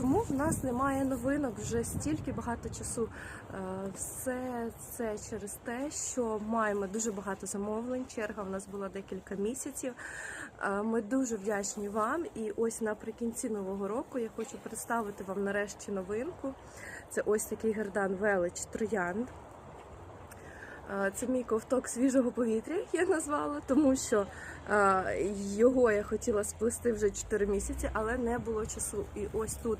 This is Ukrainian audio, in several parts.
чому в нас немає новинок вже стільки багато часу? Е, Все це через те, що маємо дуже багато замовлень. Черга в нас була декілька місяців. Е, Ми дуже вдячні вам. І ось наприкінці нового року я хочу представити вам нарешті новинку. Це ось такий гердан велич троянд. Це мій ковток свіжого повітря, як я назвала, тому що його я хотіла сплести вже 4 місяці, але не було часу. І ось тут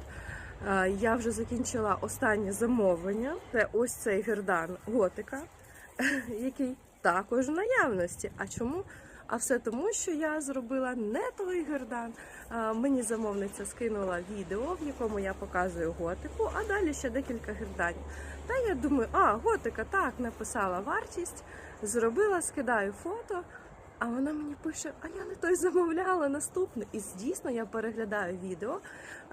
я вже закінчила останнє замовлення. Це ось цей гердан готика, який також в наявності. А чому? А все тому, що я зробила не той гердан. Мені замовниця скинула відео, в якому я показую готику, а далі ще декілька герданів. Та я думаю, а, готика, так, написала вартість, зробила, скидаю фото, а вона мені пише, а я не той замовляла наступне. І дійсно я переглядаю відео,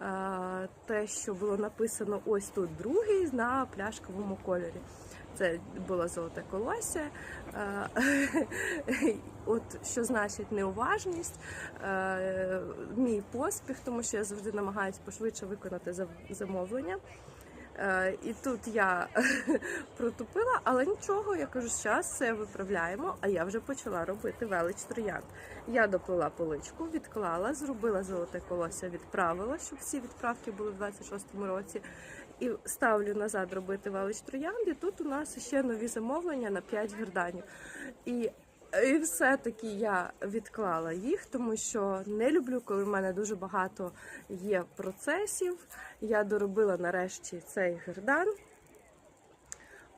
е, те, що було написано ось тут другий на пляшковому кольорі. Це було золоте колосся. Е, От що значить неуважність, е, мій поспіх, тому що я завжди намагаюся пошвидше виконати замовлення. Е, І тут я протупила, але нічого, я кажу, зараз все виправляємо, а я вже почала робити велич троянд. Я доплила поличку, відклала, зробила золоте колося, відправила, щоб всі відправки були в 26-му році. І ставлю назад робити велич троянд. І тут у нас ще нові замовлення на 5 герданів. І і все-таки я відклала їх, тому що не люблю, коли в мене дуже багато є процесів. Я доробила нарешті цей гердан.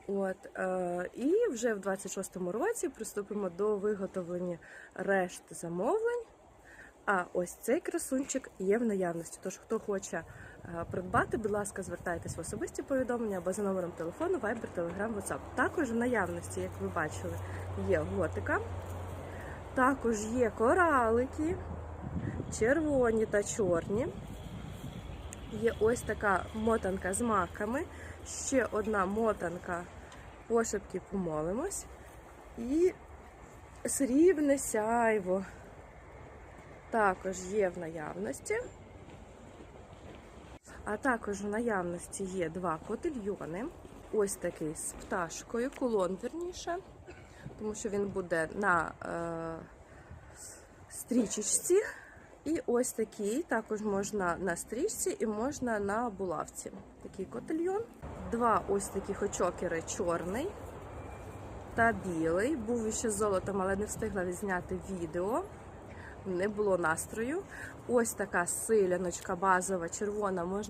От, е, і вже в 26-му році приступимо до виготовлення решти замовлень. А ось цей красунчик є в наявності. Тож, хто хоче е, придбати, будь ласка, звертайтесь в особисті повідомлення або за номером телефону, Viber, Telegram, WhatsApp. Також в наявності, як ви бачили, є готика. Також є коралики, червоні та чорні. Є ось така мотанка з маками, ще одна мотанка пошепки помолимось. І срібне сяйво також є в наявності. А також в наявності є два котельйони. Ось такий з пташкою, кулон вірніше, тому що він буде на е, стрічечці. І ось такий, також можна на стрічці і можна на булавці. Такий котельйон. Два ось такі очокери чорний та білий. Був ще з золотом, але не встигла відзняти відео. Не було настрою. Ось така силяночка базова, червона, можна.